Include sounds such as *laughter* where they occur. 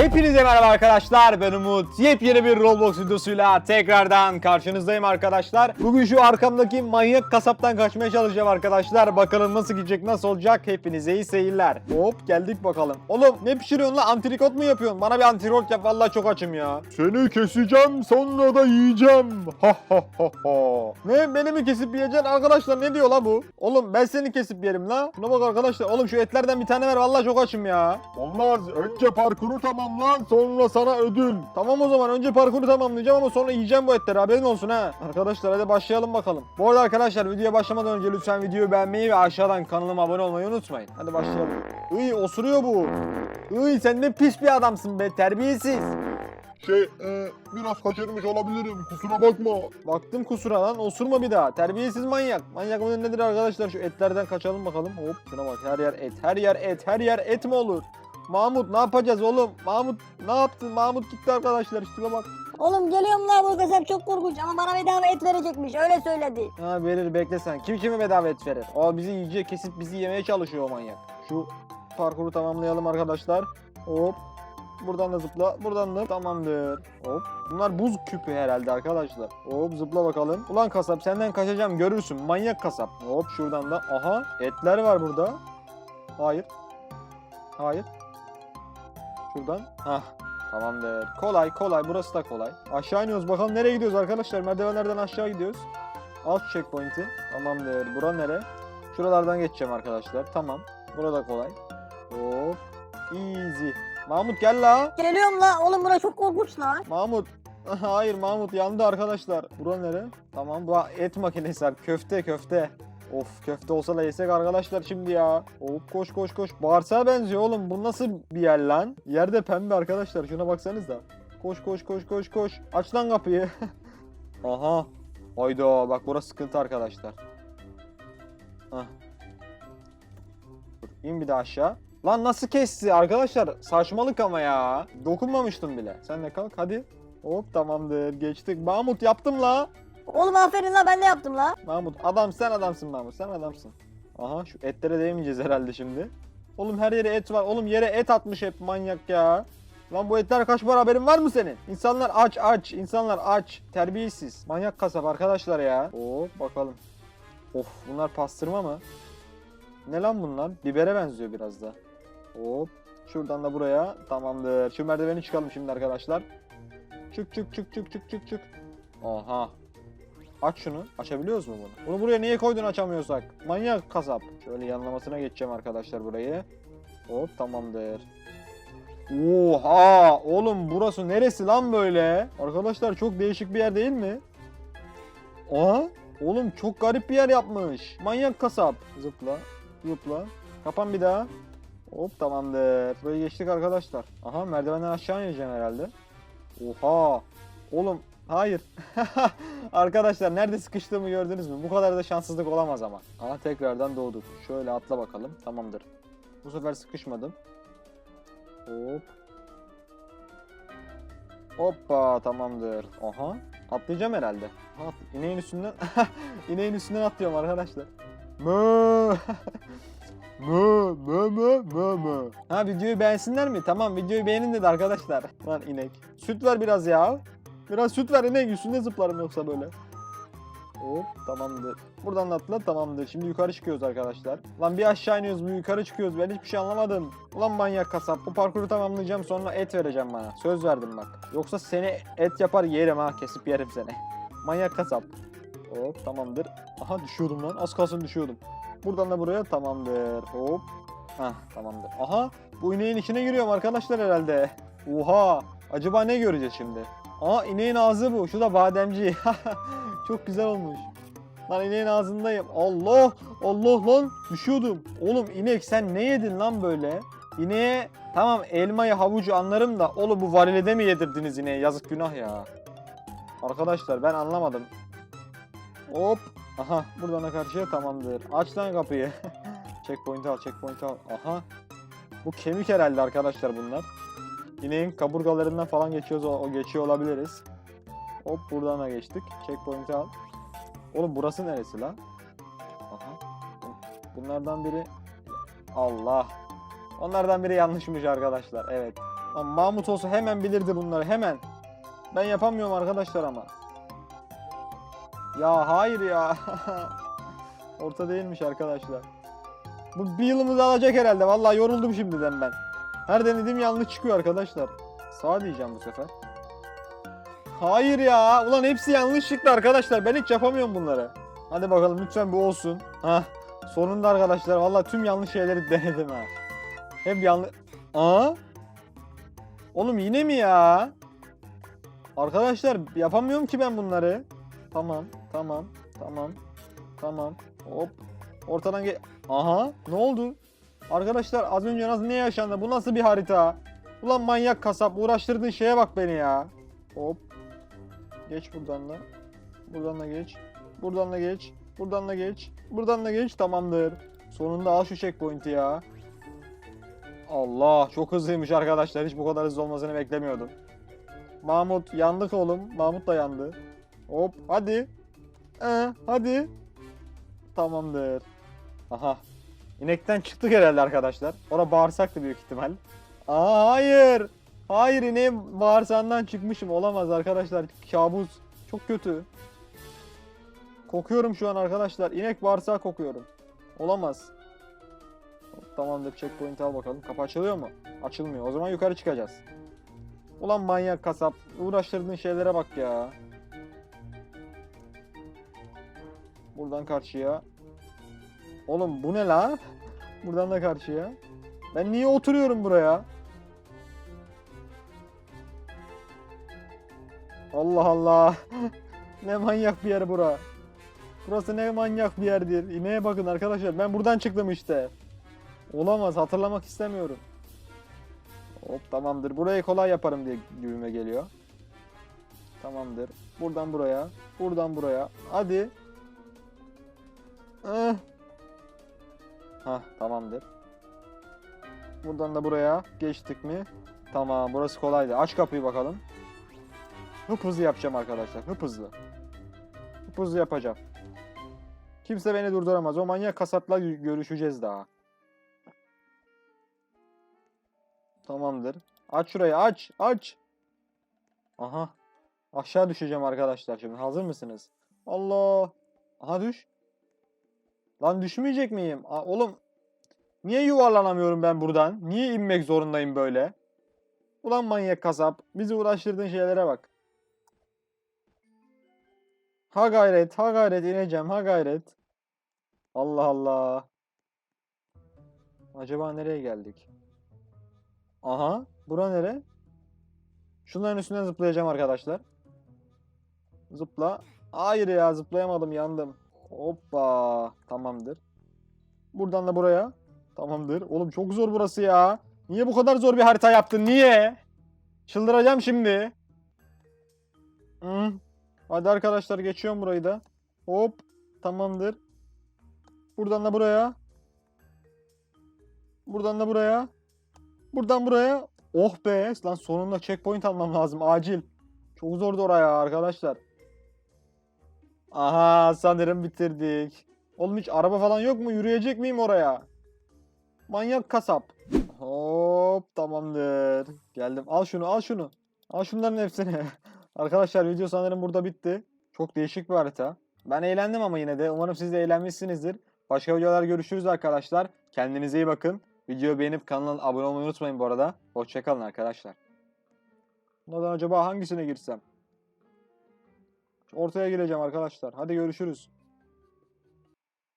Hepinize merhaba arkadaşlar ben Umut. Yepyeni bir Roblox videosuyla tekrardan karşınızdayım arkadaşlar. Bugün şu arkamdaki manyak kasaptan kaçmaya çalışacağım arkadaşlar. Bakalım nasıl gidecek nasıl olacak hepinize iyi seyirler. Hop geldik bakalım. Oğlum ne pişiriyorsun lan antrikot mu yapıyorsun? Bana bir antrikot yap vallahi çok açım ya. Seni keseceğim sonra da yiyeceğim. Ha ha ha ha. Ne beni mi kesip yiyeceksin arkadaşlar ne diyor la bu? Oğlum ben seni kesip yerim la. Şuna bak arkadaşlar oğlum şu etlerden bir tane ver vallahi çok açım ya. Olmaz. Önce parkuru tamamlan sonra sana ödül. Tamam o zaman önce parkuru tamamlayacağım ama sonra yiyeceğim bu etleri haberin olsun ha. Arkadaşlar hadi başlayalım bakalım. Bu arada arkadaşlar videoya başlamadan önce lütfen videoyu beğenmeyi ve aşağıdan kanalıma abone olmayı unutmayın. Hadi başlayalım. Iy osuruyor bu. Iy sen ne pis bir adamsın be terbiyesiz. Şey e, biraz kaçırmış olabilirim kusura bakma. Baktım kusura lan osurma bir daha. Terbiyesiz manyak. Manyak mıdır nedir arkadaşlar şu etlerden kaçalım bakalım. Hop şuna bak her yer et her yer et her yer et mi olur? Mahmut ne yapacağız oğlum? Mahmut ne yaptın? Mahmut gitti arkadaşlar üstüme bak. Oğlum geliyorum la bu kasap çok korkunç ama bana bedava et verecekmiş öyle söyledi. Ha verir bekle sen. Kim kime bedava et verir? O bizi yiyecek kesip bizi yemeye çalışıyor o manyak. Şu parkuru tamamlayalım arkadaşlar. Hop. Buradan da zıpla. Buradan da tamamdır. Hop. Bunlar buz küpü herhalde arkadaşlar. Hop zıpla bakalım. Ulan kasap senden kaçacağım görürsün. Manyak kasap. Hop şuradan da. Aha etler var burada. Hayır. Hayır. Şuradan. Hah. Tamamdır. Kolay kolay. Burası da kolay. Aşağı iniyoruz. Bakalım nereye gidiyoruz arkadaşlar. Merdivenlerden aşağı gidiyoruz. Alt checkpoint'i. Tamamdır. Bura nere? Şuralardan geçeceğim arkadaşlar. Tamam. Burada kolay. Hop. Easy. Mahmut gel la. Geliyorum la oğlum bura çok korkunç la. Mahmut. *laughs* Hayır Mahmut yandı arkadaşlar. Bura nere? Tamam bu et makinesi abi. Köfte köfte. Of köfte olsa da yesek arkadaşlar şimdi ya. Hop koş koş koş. Bağırsağa benziyor oğlum. Bu nasıl bir yer lan? Yerde pembe arkadaşlar. Şuna baksanıza. Koş koş koş koş koş. Aç lan kapıyı. *laughs* Aha. Hayda bak burası sıkıntı arkadaşlar. Hah. Dur in bir daha aşağı. Lan nasıl kesti arkadaşlar? Saçmalık ama ya. Dokunmamıştım bile. Sen de kalk hadi. Hop tamamdır geçtik. Mahmut yaptım la. Oğlum aferin la ben de yaptım la. Mahmut adam sen adamsın Mahmut sen adamsın. Aha şu etlere değmeyeceğiz herhalde şimdi. Oğlum her yere et var. Oğlum yere et atmış hep manyak ya. Lan bu etler kaç para haberin var mı senin? İnsanlar aç aç. insanlar aç. Terbiyesiz. Manyak kasap arkadaşlar ya. Hop bakalım. Of bunlar pastırma mı? Ne lan bunlar? Bibere benziyor biraz da. Hop. Şuradan da buraya. Tamamdır. Şu merdiveni çıkalım şimdi arkadaşlar. Çık çık çık çık çık çık çık. Aha. Aç şunu. Açabiliyoruz mu bunu? Bunu buraya niye koydun açamıyorsak? Manyak kasap. Şöyle yanlamasına geçeceğim arkadaşlar burayı. Hop tamamdır. Oha! Oğlum burası neresi lan böyle? Arkadaşlar çok değişik bir yer değil mi? Aa! Oğlum çok garip bir yer yapmış. Manyak kasap. Zıpla. Zıpla. Kapan bir daha. Hop tamamdır. Burayı geçtik arkadaşlar. Aha merdivenden aşağı ineceğim herhalde. Oha! Oğlum hayır. *laughs* Arkadaşlar nerede sıkıştığımı gördünüz mü? Bu kadar da şanssızlık olamaz ama. Aha tekrardan doğduk. Şöyle atla bakalım. Tamamdır. Bu sefer sıkışmadım. Hop. Hoppa tamamdır. Aha. Atlayacağım herhalde. At, ineğin üstünden *laughs* ineğin üstünden atlıyorum arkadaşlar. Mö. *laughs* Mö mö mö mö mö. Ha videoyu beğensinler mi? Tamam videoyu beğenin dedi arkadaşlar. Lan inek. Süt ver biraz ya. Biraz süt ver inek üstünde zıplarım yoksa böyle. Hop tamamdır. Buradan da tamamdır. Şimdi yukarı çıkıyoruz arkadaşlar. Lan bir aşağı iniyoruz bir yukarı çıkıyoruz. Ben hiçbir şey anlamadım. Ulan manyak kasap. Bu parkuru tamamlayacağım sonra et vereceğim bana. Söz verdim bak. Yoksa seni et yapar yerim ha. Kesip yerim seni. Manyak kasap. Hop tamamdır. Aha düşüyordum lan. Az kalsın düşüyordum. Buradan da buraya tamamdır. Hop. Hah tamamdır. Aha bu ineğin içine giriyorum arkadaşlar herhalde. Oha. Acaba ne göreceğiz şimdi? Aa ineğin ağzı bu. Şu da bademci. *laughs* Çok güzel olmuş. Lan ineğin ağzındayım. Allah. Allah lan. Düşüyordum. Oğlum inek sen ne yedin lan böyle? İneğe tamam elmayı havucu anlarım da oğlum bu varilede mi yedirdiniz ineğe? Yazık günah ya. Arkadaşlar ben anlamadım. Hop. Aha buradan da karşıya tamamdır. Aç lan kapıyı. *laughs* checkpoint al checkpoint al. Aha. Bu kemik herhalde arkadaşlar bunlar. İneğin kaburgalarından falan geçiyoruz o, geçiyor olabiliriz. Hop buradan da geçtik. Checkpoint'i al. Oğlum burası neresi lan? Aha. Bunlardan biri Allah. Onlardan biri yanlışmış arkadaşlar. Evet. Lan Mahmut olsa hemen bilirdi bunları hemen. Ben yapamıyorum arkadaşlar ama. Ya hayır ya. *laughs* Orta değilmiş arkadaşlar. Bu bir yılımızı alacak herhalde. Vallahi yoruldum şimdiden ben. Her denediğim yanlış çıkıyor arkadaşlar. Sağ diyeceğim bu sefer. Hayır ya. Ulan hepsi yanlış çıktı arkadaşlar. Ben hiç yapamıyorum bunları. Hadi bakalım lütfen bu olsun. Hah. Sonunda arkadaşlar vallahi tüm yanlış şeyleri *laughs* denedim ha. Hep yanlış... Aa? Oğlum yine mi ya? Arkadaşlar yapamıyorum ki ben bunları. Tamam, tamam, tamam, tamam. Hop. Ortadan ge... Aha, ne oldu? Arkadaşlar az önce nasıl ne yaşandı? Bu nasıl bir harita? Ulan manyak kasap uğraştırdığın şeye bak beni ya. Hop. Geç buradan da. Buradan da geç. Buradan da geç. Buradan da geç. Buradan da geç. Tamamdır. Sonunda al şu checkpoint'i ya. Allah çok hızlıymış arkadaşlar. Hiç bu kadar hızlı olmasını beklemiyordum. Mahmut yandık oğlum. Mahmut da yandı. Hop hadi. Ee, hadi. Tamamdır. Aha. İnekten çıktık herhalde arkadaşlar. Ora bağırsaktı büyük ihtimal. Aa hayır. Hayır ineğin bağırsağından çıkmışım. Olamaz arkadaşlar. Kabus. Çok kötü. Kokuyorum şu an arkadaşlar. İnek bağırsağı kokuyorum. Olamaz. Tamamdır checkpoint al bakalım. Kapı açılıyor mu? Açılmıyor. O zaman yukarı çıkacağız. Ulan manyak kasap. Uğraştırdığın şeylere bak ya. Buradan karşıya. Oğlum bu ne la? Buradan da karşıya. Ben niye oturuyorum buraya? Allah Allah. *laughs* ne manyak bir yer bura. Burası ne manyak bir yerdir. İneğe bakın arkadaşlar. Ben buradan çıktım işte. Olamaz. Hatırlamak istemiyorum. Hop tamamdır. Burayı kolay yaparım diye gübüme geliyor. Tamamdır. Buradan buraya. Buradan buraya. Hadi. Eh. Hah tamamdır. Buradan da buraya geçtik mi? Tamam burası kolaydı. Aç kapıyı bakalım. Hıp hızlı yapacağım arkadaşlar. Hıp hızlı. Hıp hızlı yapacağım. Kimse beni durduramaz. O manyak kasapla gö- görüşeceğiz daha. Tamamdır. Aç şurayı aç aç. Aha. Aşağı düşeceğim arkadaşlar şimdi. Hazır mısınız? Allah. Aha düş. Lan düşmeyecek miyim? Aa, oğlum. Niye yuvarlanamıyorum ben buradan? Niye inmek zorundayım böyle? Ulan manyak kasap. Bizi uğraştırdığın şeylere bak. Ha gayret, ha gayret ineceğim, ha gayret. Allah Allah. Acaba nereye geldik? Aha, bura nere? Şunların üstünden zıplayacağım arkadaşlar. Zıpla. Hayır ya zıplayamadım yandım. Hoppa. Tamamdır. Buradan da buraya. Tamamdır. Oğlum çok zor burası ya. Niye bu kadar zor bir harita yaptın? Niye? Çıldıracağım şimdi. Hı. Hadi arkadaşlar geçiyorum burayı da. Hop. Tamamdır. Buradan da buraya. Buradan da buraya. Buradan buraya. Oh be. Lan sonunda checkpoint almam lazım. Acil. Çok zordu oraya arkadaşlar. Aha sanırım bitirdik. Oğlum hiç araba falan yok mu? Yürüyecek miyim oraya? Manyak kasap. Hop tamamdır. Geldim. Al şunu al şunu. Al şunların hepsini. *laughs* Arkadaşlar video sanırım burada bitti. Çok değişik bir harita. Ben eğlendim ama yine de. Umarım siz de eğlenmişsinizdir. Başka videolar görüşürüz arkadaşlar. Kendinize iyi bakın. Videoyu beğenip kanala abone olmayı unutmayın bu arada. Hoşçakalın arkadaşlar. Bunlardan acaba hangisine girsem? Ortaya gireceğim arkadaşlar. Hadi görüşürüz.